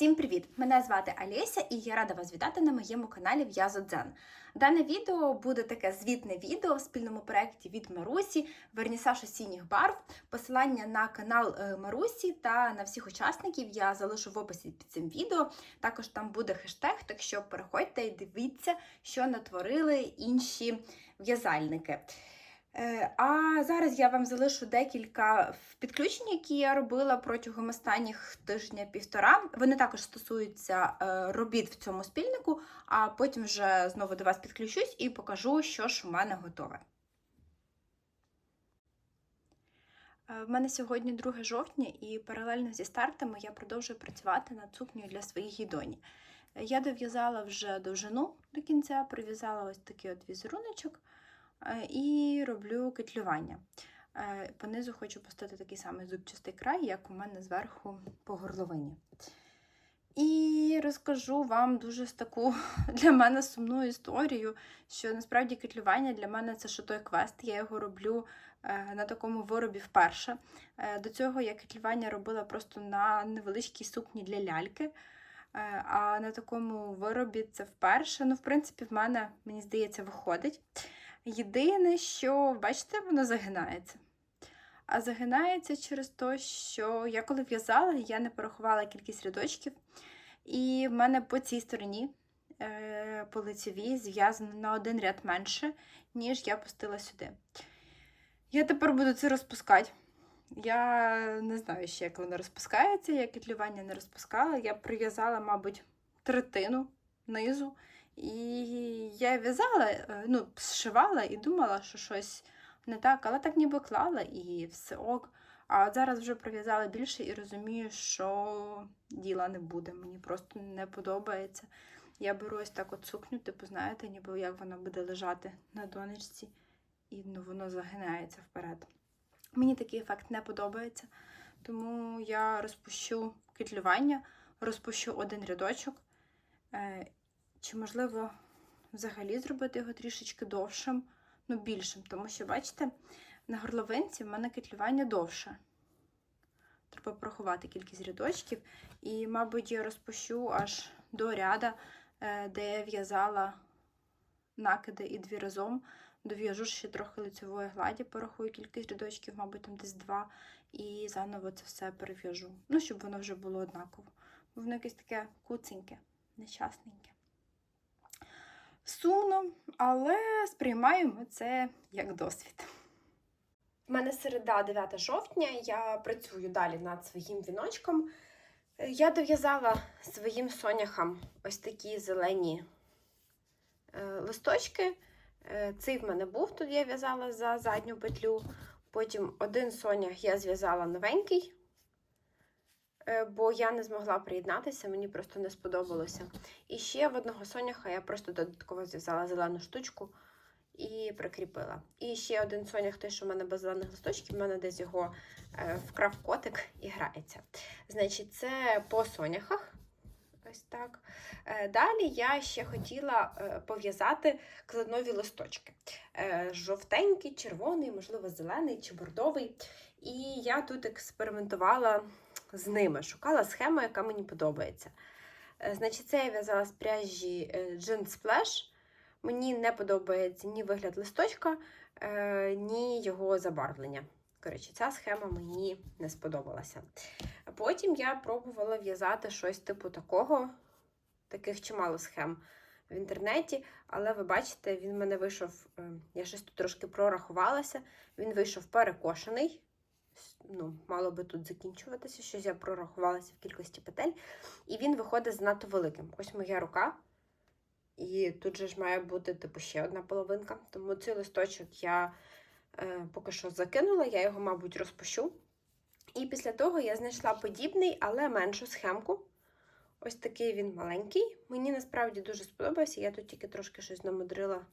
Всім привіт! Мене звати Олеся і я рада вас вітати на моєму каналі В'язо Дзен. Дане відео буде таке звітне відео в спільному проєкті від Марусі, вернісаж осінніх барв. Посилання на канал е, Марусі та на всіх учасників я залишу в описі під цим відео. Також там буде хештег, так що переходьте і дивіться, що натворили інші в'язальники. Е, А зараз я вам залишу декілька підключень, які я робила протягом останніх тижня-півтора. Вони також стосуються е, робіт в цьому спільнику, а потім вже знову до вас підключусь і покажу, що ж у мене готове. Е, В мене сьогодні 2 жовтня, і паралельно зі стартами я продовжую працювати над сукнею для своїх гідоні. Я дов'язала вже довжину до кінця, прив'язала ось такий от візеруночок і роблю кетлювання. Е, Понизу хочу поставити такий самий зубчастий край, як у мене зверху по горловині. І розкажу вам дуже таку для мене сумну історію, що насправді кетлювання для мене це що той квест. Я його роблю е, на такому виробі вперше. Е, До цього я кетлювання робила просто на невеличкій сукні для ляльки. Е, А на такому виробі це вперше. Ну, в принципі, в мене, мені здається, виходить. Єдине, що, бачите, воно загинається. А загинається через те, що я коли в'язала, я не порахувала кількість рядочків. І в мене по цій стороні, е, по лицевій, зв'язано на один ряд менше, ніж я пустила сюди. Я тепер буду це розпускати. Я не знаю ще, як воно розпускається, я кетлювання не розпускала. Я прив'язала, мабуть, третину низу. І я в'язала, е, ну, зшивала і думала, що щось не так, але так ніби клала і все ок. А от зараз вже прив'язала більше і розумію, що діла не буде. Мені просто не подобається. Я беру ось так от сукню, типу, знаєте, ніби як вона буде лежати на донечці, і ну, воно загинається вперед. Мені такий ефект не подобається, тому я розпущу кетлювання, розпущу один рядочок. Чи можливо взагалі зробити його трішечки довшим, ну більшим, тому що, бачите, на горловинці в мене кетлювання довше. Треба порахувати кількість рядочків. І, мабуть, я розпущу аж до ряда, е, де я в'язала накиди і дві разом. Дов'яжу ще трохи лицевої гладі, порахую кількість рядочків, мабуть, там десь два. І заново це все перев'яжу. Ну, щоб воно вже було однаково. Бо воно якесь таке куценьке, нещасненьке. Сумно, але сприймаємо це як досвід. У мене середа 9 жовтня, я працюю далі над своїм віночком. Е, Я дов'язала своїм соняхам ось такі зелені е, листочки. Е, Цей в мене був, тут я в'язала за задню петлю. Потім один сонях я зв'язала новенький, бо я не змогла приєднатися, мені просто не сподобалося. І ще в одного соняха я просто додатково зв'язала зелену штучку і прикріпила. І ще один сонях, той, що в мене без зелених листочків, в мене десь його е, вкрав котик і грається. Значить, це по соняхах. Ось так. Е, Далі я ще хотіла е, пов'язати кленові листочки. Е, Жовтенький, червоний, можливо, зелений чи бордовий. І я тут експериментувала з ними, шукала схему, яка мені подобається. Е, Значить, це я в'язала з пряжі е, Jean Splash. Мені не подобається ні вигляд листочка, е, ні його забарвлення. Коротше, ця схема мені не сподобалася. Потім я пробувала в'язати щось типу такого, таких чимало схем в інтернеті, але ви бачите, він в мене вийшов, я щось тут трошки прорахувалася, він вийшов перекошений. Ну, мало би тут закінчуватися, щось я прорахувалася в кількості петель, і він виходить занадто великим. Ось моя рука. І тут же ж має бути типу ще одна половинка. Тому цей листочок я е, поки що закинула, я його, мабуть, розпущу. І після того я знайшла подібний, але меншу схемку. Ось такий він маленький. Мені насправді дуже сподобався. Я тут тільки трошки щось намудрила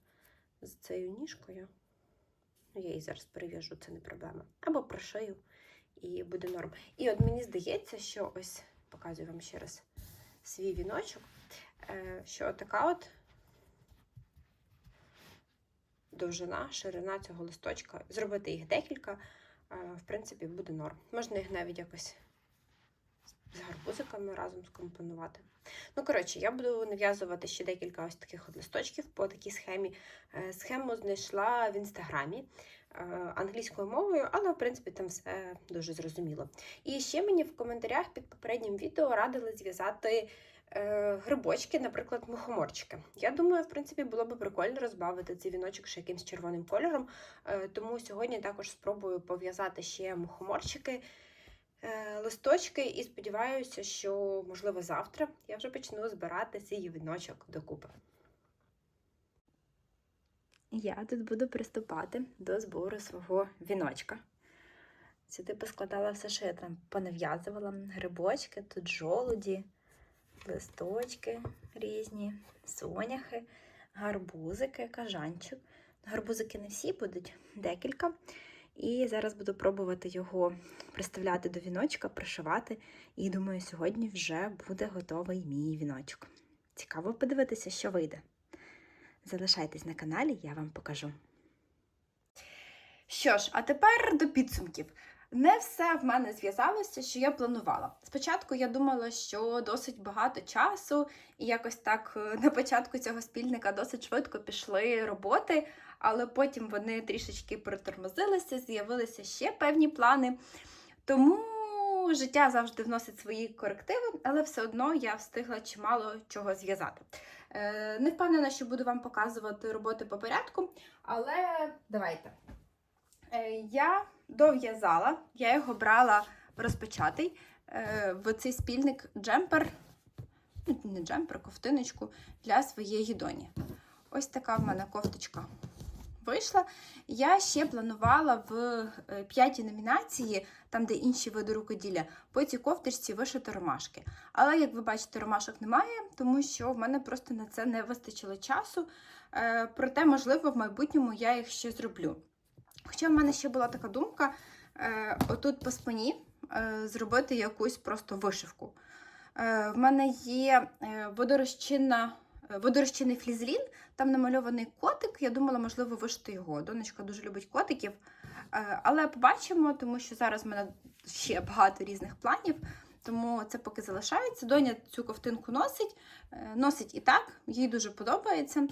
з цією ніжкою. Ну, я її зараз перев'яжу, це не проблема. Або прошию, і буде норм. І от мені здається, що ось показую вам ще раз свій віночок, е, що така от довжина, ширина цього листочка. Зробити їх декілька, е, в принципі, буде норм. Можна їх навіть якось з гарбузиками разом скомпонувати. Ну, коротше, я буду нав'язувати ще декілька ось таких листочків по такій схемі. Е, Схему знайшла в інстаграмі е, англійською мовою, але в принципі там все дуже зрозуміло. І ще мені в коментарях під попереднім відео радили зв'язати е, грибочки, наприклад, мухоморчики. Я думаю, в принципі, було б прикольно розбавити цей віночок ще якимсь червоним кольором. Тому сьогодні також спробую пов'язати ще мухоморчики, листочки, і сподіваюся, що, можливо, завтра я вже почну збирати цей віночок докупи. Я тут буду приступати до збору свого віночка. Сюди поскладала все, що я там понав'язувала. Грибочки, тут жолуді, листочки різні, соняхи, гарбузики, кажанчик. Гарбузики не всі будуть, декілька. І зараз буду пробувати його приставляти до віночка, пришивати. І думаю, сьогодні вже буде готовий мій віночок. Цікаво подивитися, що вийде. Залишайтесь на каналі, я вам покажу. Що ж, а тепер до підсумків. Не все в мене зв'язалося, що я планувала. Спочатку я думала, що досить багато часу, і якось так е, на початку цього спільника досить швидко пішли роботи, але потім вони трішечки притормозилися, з'явилися ще певні плани. Тому життя завжди вносить свої корективи, але все одно я встигла чимало чого зв'язати. Е, Не впевнена, що буду вам показувати роботи по порядку, але давайте. Е, Я дов'язала, я його брала розпочатий е, в цей спільник джемпер, ну, не джемпер, ковтиночку для своєї доні. Ось така в мене кофточка вийшла. Я ще планувала в е, п'ятій номінації, там, де інші види рукоділля, по цій кофточці вишити ромашки. Але, як ви бачите, ромашок немає, тому що в мене просто на це не вистачило часу. Е, Проте, можливо, в майбутньому я їх ще зроблю. Хоча в мене ще була така думка: е, отут по спині е, зробити якусь просто вишивку. Е, В мене є е, водорозчинна. е, Водорозчинний флізелін, там намальований котик. Я думала, можливо, вишити його. Донечка дуже любить котиків. Е, Але побачимо, тому що зараз в мене ще багато різних планів, тому це поки залишається. Доня цю ковтинку носить, носить і так, їй дуже подобається.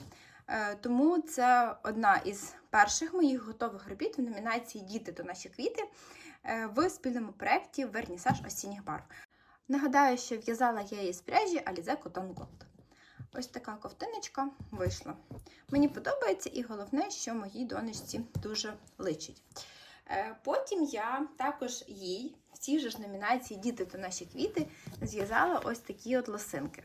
Е, Тому це одна із перших моїх готових робіт в номінації Діти то наші квіти е, в спільному проєкті Вернісаж осінніх барв. Нагадаю, що в'язала я її з пряжі Alize Cotton Gold. Ось така ковтиночка вийшла. Мені подобається, і головне, що моїй донечці дуже личить. Е, Потім я також їй в цій же ж номінації Діти то наші квіти зв'язала ось такі от лосинки.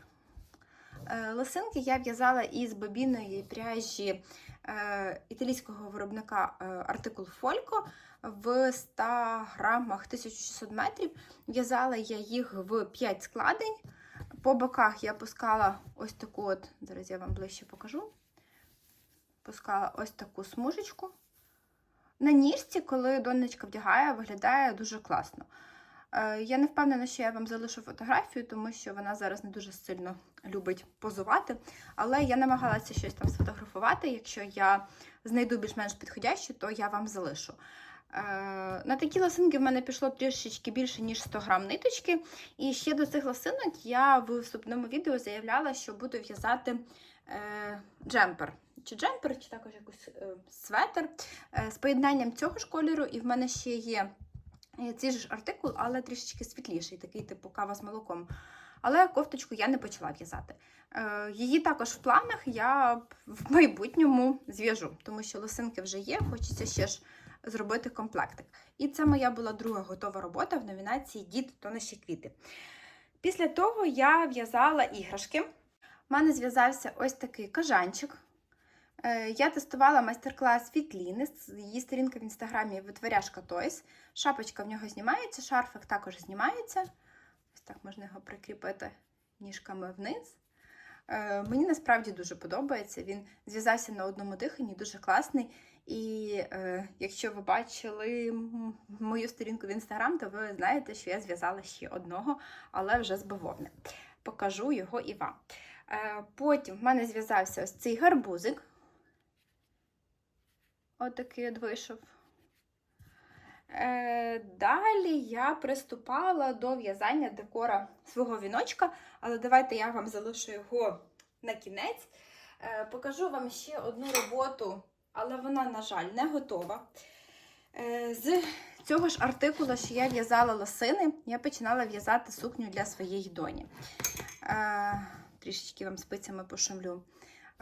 Е, Лосинки я в'язала із бобінної пряжі е, італійського виробника е, артикул Фолько в 100 грамах 1600 метрів. В'язала я їх в 5 складень. По боках я пускала ось таку от, зараз я вам ближче покажу. Пускала ось таку смужечку. На ніжці, коли донечка вдягає, виглядає дуже класно. Е, Я не впевнена, що я вам залишу фотографію, тому що вона зараз не дуже сильно любить позувати. Але я намагалася щось там сфотографувати. Якщо я знайду більш-менш підходящу, то я вам залишу. Е, На такі лосинки в мене пішло трішечки більше, ніж 100 грам ниточки. І ще до цих лосинок я в вступному відео заявляла, що буду в'язати е, джемпер. Чи джемпер, чи також якийсь светр е, з поєднанням цього ж кольору, і в мене ще є е, цей ж артикул, але трішечки світліший, такий типу кава з молоком. Але кофточку я не почала в'язати. Е, Її також в планах я в майбутньому зв'яжу, тому що лосинки вже є, хочеться ще ж зробити комплектик. І це моя була друга готова робота в номінації Діти то наші квіти. Після того я в'язала іграшки. У мене зв'язався ось такий кажанчик. Е, Я тестувала майстер-клас від Ліни, її сторінка в інстаграмі витворяшка Toys. Шапочка в нього знімається, шарфик також знімається. Ось так можна його прикріпити ніжками вниз. Е, Мені насправді дуже подобається. Він зв'язався на одному диханні, дуже класний. І е, якщо ви бачили мою сторінку в інстаграм, то ви знаєте, що я зв'язала ще одного, але вже з бавовни. Покажу його і вам. Е, Потім в мене зв'язався ось цей гарбузик. Отакий от вийшов. Е, далі я приступала до в'язання декора свого віночка, але давайте я вам залишу його на кінець. Е, покажу вам ще одну роботу, але вона, на жаль, не готова. Е, з цього ж артикула, що я в'язала лосини, я починала в'язати сукню для своєї доні. Е, трішечки вам спицями пошумлю.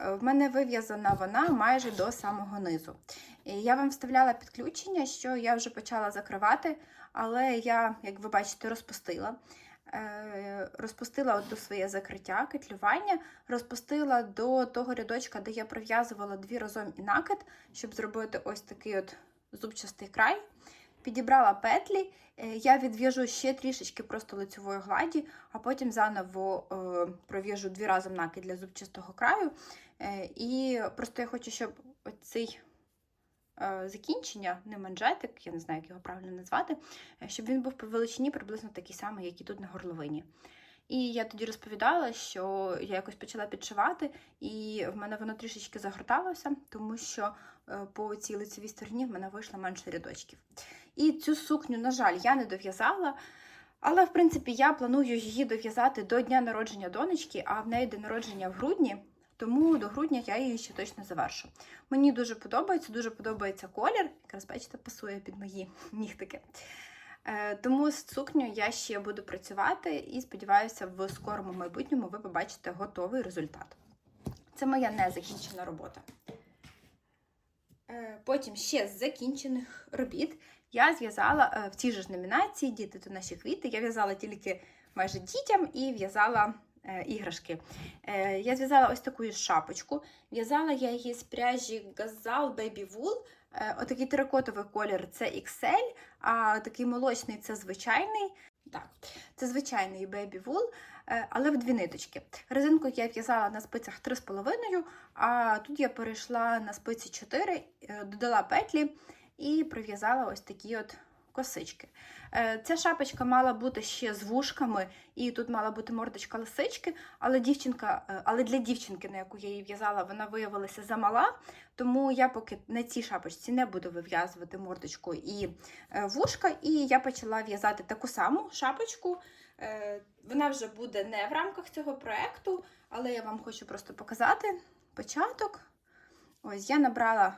В мене вив'язана вона майже до самого низу. Я вам вставляла підключення, що я вже почала закривати, але я, як ви бачите, розпустила. Е, Розпустила до своє закриття, кетлювання, розпустила до того рядочка, де я прив'язувала дві разом і накид, щоб зробити ось такий от зубчастий край. Підібрала петлі, е, я відв'яжу ще трішечки просто лицевої гладі, а потім заново е, пров'яжу дві разом накид для зубчастого краю. Е, І просто я хочу, щоб оцей е, закінчення, не манжетик, я не знаю, як його правильно назвати, щоб він був по величині приблизно такий самий, як і тут на горловині. І я тоді розповідала, що я якось почала підшивати, і в мене воно трішечки загорталося, тому що е, по цій лицевій стороні в мене вийшло менше рядочків. І цю сукню, на жаль, я не дов'язала. Але, в принципі, я планую її дов'язати до дня народження донечки, а в неї день народження в грудні, тому до грудня я її ще точно завершу. Мені дуже подобається, дуже подобається колір. Якраз, бачите, пасує під мої нігтики. Е, Тому з сукнею я ще буду працювати і сподіваюся, в скорому майбутньому ви побачите готовий результат. Це моя незакінчена робота. Е, Потім ще з закінчених робіт я зв'язала е, в цій же ж номінації Діти то наші квіти. Я в'язала тільки майже дітям і в'язала іграшки. Я зв'язала ось таку шапочку. В'язала я її з пряжі Gazal Baby Wool. Е, Отакий теракотовий колір це XL, а такий молочний це звичайний. Так, це звичайний Baby Wool, е, але в дві ниточки. Резинку я в'язала на спицях 3,5, а тут я перейшла на спиці 4, е, додала петлі і прив'язала ось такі от косички. Е, Ця шапочка мала бути ще з вушками, і тут мала бути мордочка лисички, але дівчинка, е, але для дівчинки, на яку я її в'язала, вона виявилася замала. Тому я поки на цій шапочці не буду вив'язувати мордочку і е, вушка, і я почала в'язати таку саму шапочку. Вона вже буде не в рамках цього проєкту, але я вам хочу просто показати початок. Ось я набрала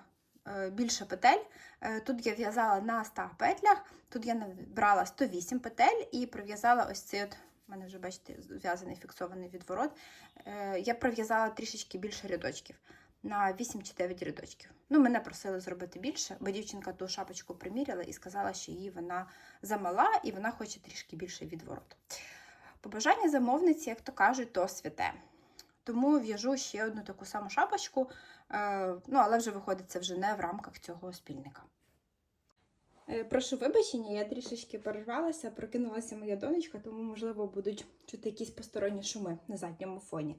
більше петель. Е, Тут я в'язала на 100 петлях, тут я набрала 108 петель і прив'язала ось цей от. У мене вже, бачите, зв'язаний фіксований відворот. Е, Я прив'язала трішечки більше рядочків на 8 чи 9 рядочків. Ну, мене просили зробити більше, бо дівчинка ту шапочку приміряла і сказала, що її вона замала і вона хоче трішки більше відворот. Побажання замовниці, як то кажуть, то святе. Тому в'яжу ще одну таку саму шапочку, е, ну, але вже виходить це вже не в рамках цього спільника. Е, Прошу вибачення, я трішечки перервалася, прокинулася моя донечка, тому, можливо, будуть чути якісь посторонні шуми на задньому фоні.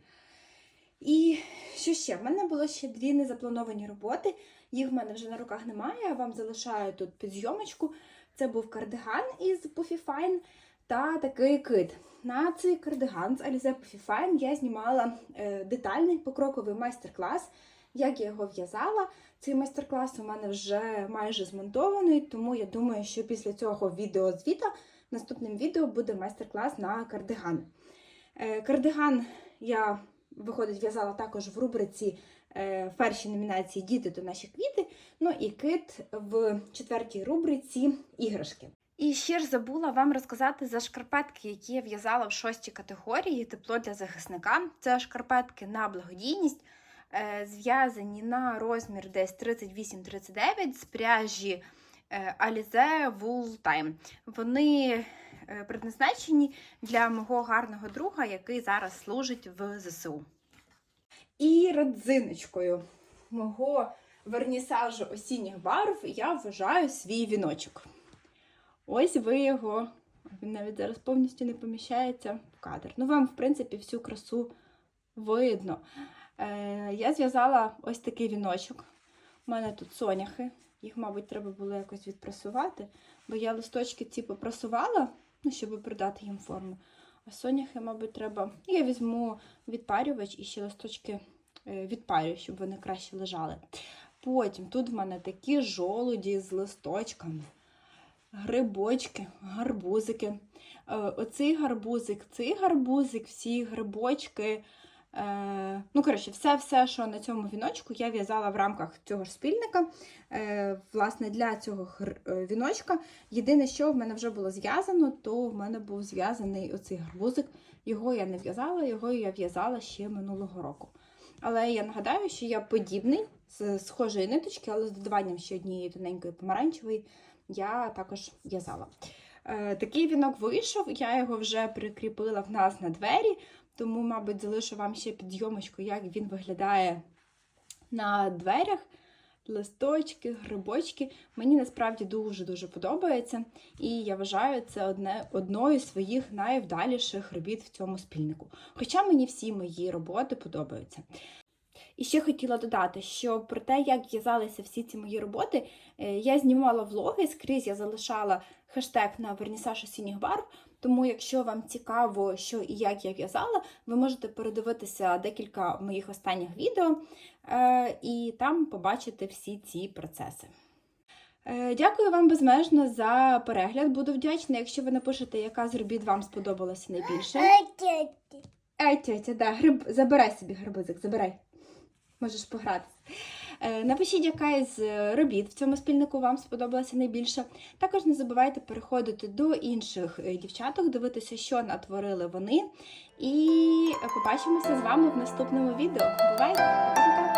І що ще? В мене було ще дві незаплановані роботи. Їх в мене вже на руках немає. Я вам залишаю тут під зйомочку. Це був кардиган із Puffy Fine та такий кит. На цей кардиган з Alize Puffy Fine я знімала е, детальний покроковий майстер-клас. Як я його в'язала, цей майстер-клас у мене вже майже змонтований, тому я думаю, що після цього відеозвіта наступним відео буде майстер-клас на кардиган. Е, Кардиган я виходить, в'язала також в рубриці е, в першій номінації Діти то наші квіти. Ну і кит в четвертій рубриці іграшки. І ще ж забула вам розказати за шкарпетки, які я в'язала в шостій категорії тепло для захисника. Це шкарпетки на благодійність, зв'язані на розмір десь 38-39 з пряжі е, Alize Wool Time. Вони е, предназначені для мого гарного друга, який зараз служить в ЗСУ. І родзиночкою мого вернісажу осінніх барв я вважаю свій віночок. Ось ви його. Він навіть зараз повністю не поміщається в кадр. Ну, вам, в принципі, всю красу видно. Е, я зв'язала ось такий віночок. У мене тут соняхи. Їх, мабуть, треба було якось відпрасувати, бо я листочки ці попрасувала, ну, щоб придати їм форму. А соняхи, мабуть, треба. Я візьму відпарювач і ще листочки е, відпарю, щоб вони краще лежали. Потім тут в мене такі жолуді з листочками. грибочки, гарбузики. Е, Оцей гарбузик, цей гарбузик, всі грибочки. Е, ну, коротше, все, все, що на цьому віночку, я в'язала в рамках цього ж спільника. Е, власне, для цього е, віночка. Єдине, що в мене вже було зв'язано, то в мене був зв'язаний оцей гарбузик. Його я не в'язала, його я в'язала ще минулого року. Але я нагадаю, що я подібний з схожої ниточки, але з додаванням ще однієї тоненької помаранчевої я також в'язала. Такий вінок вийшов, я його вже прикріпила в нас на двері, тому, мабуть, залишу вам ще підйомочку, як він виглядає на дверях. Листочки, грибочки. Мені насправді дуже-дуже подобається. І я вважаю це одне, одною з своїх найвдаліших робіт в цьому спільнику. Хоча мені всі мої роботи подобаються. І ще хотіла додати, що про те, як в'язалися всі ці мої роботи, е, я знімала влоги, скрізь я залишала хештег на вернісаж осінніх барв. Тому, якщо вам цікаво, що і як я в'язала, ви можете передивитися декілька моїх останніх відео е, і там побачити всі ці процеси. Е, Дякую вам безмежно за перегляд. Буду вдячна, якщо ви напишете, яка з робіт вам сподобалася найбільше. Ай, тетя, да, гриб... забирай собі гарбузик, забирай. Можеш погратися. Е, Напишіть, яка із е, робіт в цьому спільнику вам сподобалася найбільше. Також не забувайте переходити до інших е, дівчаток, дивитися, що натворили вони. І побачимося з вами в наступному відео. Бувайте!